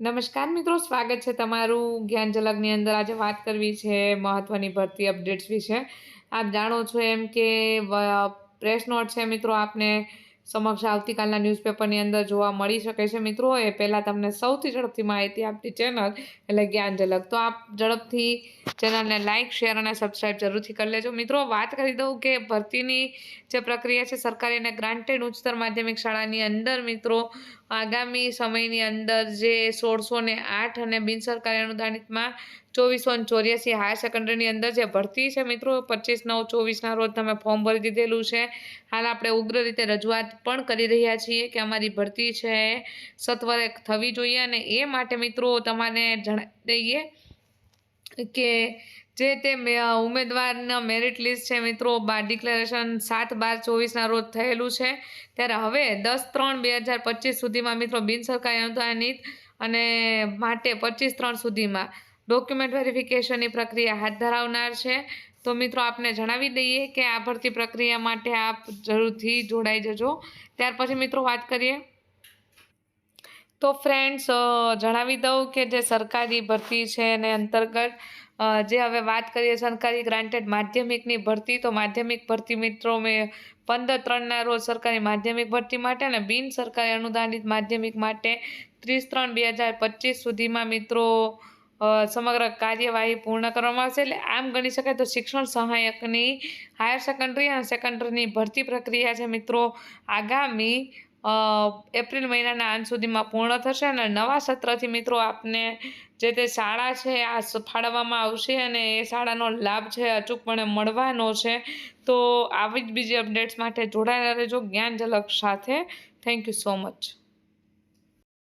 નમસ્કાર મિત્રો, સ્વાગત છે તમારું જ્ઞાન ઝલકની અંદર. આજે વાત કરવી છે મહત્ત્વની ભરતી અપડેટ્સ વિશે. આપ જાણો છો એમ કે પ્રેસ નોટ છે મિત્રો, આપને સમક્ષ આવતીકાલના ન્યૂઝપેપરની અંદર જોવા મળી શકે છે. મિત્રો, એ પહેલાં તમને સૌથી ઝડપથી માહિતી આપતી ચેનલ એટલે જ્ઞાન ઝલક તો આપ ઝડપથી ચેનલને લાઇક શેર અને સબસ્ક્રાઈબ જરૂરથી કરી લેજો. મિત્રો, વાત કરી દઉં કે ભરતીની જે પ્રક્રિયા છે, સરકારી અને ગ્રાન્ટેડ ઉચ્ચતર માધ્યમિક શાળાની અંદર મિત્રો આગામી સમયની અંદર જે સોળસો ને આઠ અને બિનસરકારી અનુદાનિતમાં ચોવીસો ને ચોર્યાસી હાયર સેકન્ડરીની અંદર જે ભરતી છે મિત્રો, પચીસ નવ ચોવીસના રોજ તમે ફોર્મ ભરી દીધેલું છે. હાલ આપણે ઉગ્ર રીતે રજૂઆત પણ કરી રહ્યા છીએ કે અમારી ભરતી છે સત્વરે થવી જોઈએ અને એ માટે મિત્રો, તમારે જણાવી દઈએ કે જે તે ઉમેદવારના મેરિટ લિસ્ટ છે મિત્રો બાર ડિક્લેરેશન સાત બાર ચોવીસના રોજ થયેલું છે. ત્યારે હવે દસ ત્રણ બે હજાર પચીસ સુધીમાં મિત્રો બિનસરકારી અનુદાનિત અને માટે પચીસ ત્રણ સુધીમાં ડોક્યુમેન્ટ વેરિફિકેશનની પ્રક્રિયા હાથ ધરાવનાર છે. તો મિત્રો આપને જણાવી દઈએ કે આ ભરતી પ્રક્રિયા માટે આપ જરૂરથી જોડાઈ જજો. ત્યાર પછી મિત્રો વાત કરીએ. તો ફ્રેન્ડ્સ જણાવી દઉં કે જે સરકારી ભરતી છે એને અંતર્ગત જે હવે વાત કરીએ સરકારી ગ્રાન્ટેડ માધ્યમિકની ભરતી, તો માધ્યમિક ભરતી મિત્રો મેં પંદર ત્રણના રોજ સરકારી માધ્યમિક ભરતી માટે અને બિન સરકારી અનુદાનિત માધ્યમિક માટે ત્રીસ ત્રણ બે હજાર પચીસ સુધીમાં મિત્રો સમગ્ર કાર્યવાહી પૂર્ણ કરવામાં આવશે. એટલે આમ ગણી શકાય તો શિક્ષણ સહાયકની હાયર સેકન્ડરી અને સેકન્ડરીની ભરતી પ્રક્રિયા છે મિત્રો, આગામી એપ્રિલ મહિનાના અંત સુધીમાં પૂર્ણ થશે અને નવા સત્રથી મિત્રો આપને જે તે શાળા છે આ ફાળવવામાં આવશે અને એ શાળાનો લાભ છે અચૂકપણે મળવાનો છે. તો આવી જ બીજી અપડેટ્સ માટે જોડાયેલા રહેજો જ્ઞાન ઝલક સાથે. Thank you so much.